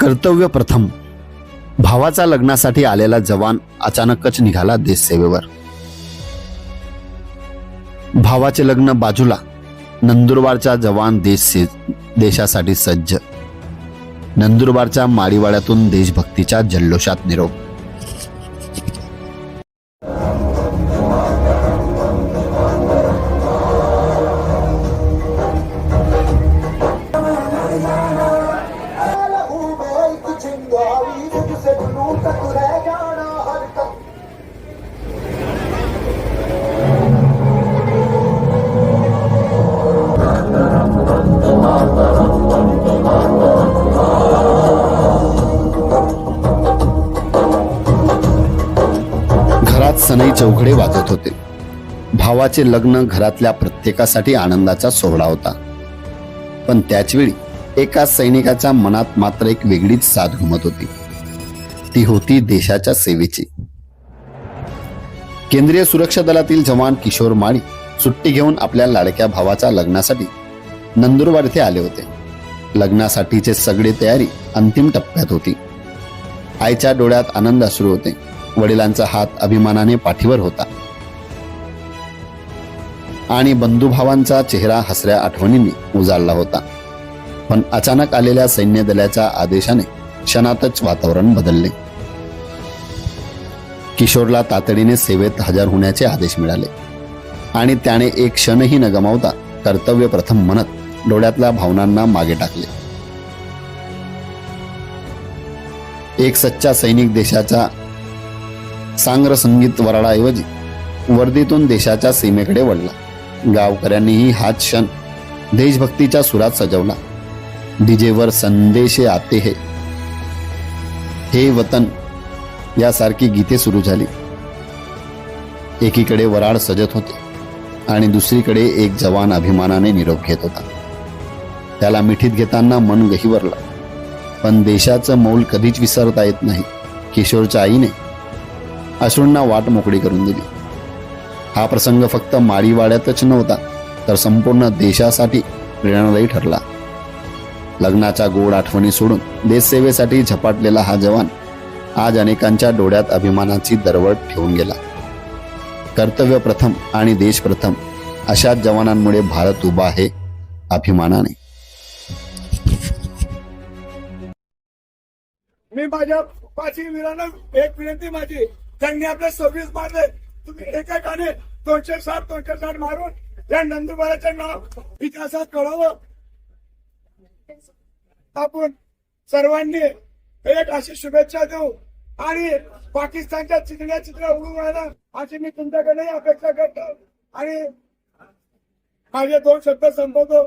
कर्तव्य प्रथम. भावाचा लग्नासाठी आलेला जवान अचानकच निघाला देश सेवेवर भावाचे लग्न बाजूला नंदुरबारचा जवान देश देशासाठी सज्ज. नंदुरबारच्या माळीवाड्यातून देशभक्तीच्या जल्लोषात निरोप. घरात सनई चौघडे वाजत होते. भावाचे लग्न घरातल्या प्रत्येकासाठी आनंदाचा सोहळा होता. पण त्याचवेळी एका सैनिकाच्या मनात मात्र एक वेगळीच साथ घुमत होती. ती होती देशाच्या सेवेची. केंद्रीय सुरक्षा दलातील जवान किशोर माळी सुट्टी घेऊन आपल्या लाडक्या भावाच्या लग्नासाठी नंदुरबार येथे आले होते. लग्नासाठीचे सगळे तयारी अंतिम टप्प्यात होती. आईच्या डोळ्यात आनंद असू होते. वडिलांचा हात अभिमानाने पाठीवर होता. आणि बंधुभावांचा चेहरा हसऱ्या आठवणींनी उजाळला होता. पण अचानक आलेल्या सैन्य दलाच्या आदेशाने क्षणातच वातावरण बदलले. किशोरला तातडीने सेवेत हजर होण्याचे आदेश मिळाले. आणि त्याने एक क्षणही न गमावता कर्तव्य प्रथम म्हणत डोळ्यातल्या भावनांना मागे टाकले. एक सच्चा सैनिक देशाचा सांग्र संगीत वराडाऐवजी वर्दीतून देशाच्या सीमेकडे वळला. गावकऱ्यांनीही हा क्षण देशभक्तीच्या सुरात सजवला. डीजेवर संदेशे आते हे. हे वतन यासारखी गीते सुरू झाली. एकीकडे वराड सजत होते आणि दुसरीकडे एक जवान अभिमानाने निरोप घेत होता. त्याला मिठीत घेताना मन गहिवरला. पण देशाचं मौल कधीच विसरता येत नाही किशोरच्या आईने अश्रूंना वाट मोकळी करून दिली. हा प्रसंग फक्त माळीवाड्यातच नव्हता तर संपूर्ण देशासाठी प्रेरणादायी ठरला. लग्नाच्या गोड आठवणी सोडून देशसेवेसाठी झपाटलेला हा जवान आज अनेकांच्या डोळ्यात अभिमानाची दरवळ ठेवून गेला. कर्तव्य प्रथम आणि देश प्रथम अशाच जवानांमुळे भारत उभा आहे अभिमानाने. मी माझ्या वीरांना एक विनंती माझी. त्यांनी आपले सव्वीस मारले. तुम्ही एकेकाने दोनशे सात दोनशे साठ मारून या नंदुबाराचं नाव इतिहासात कळावं. आपण सर्वांनी एक अशी शुभेच्छा देऊ आणि पाकिस्तानच्या चित्र चित्र उडून राहणार अशी मी तुमच्याकडे अपेक्षा करतो. आणि माझे दोन शब्द संपवतो.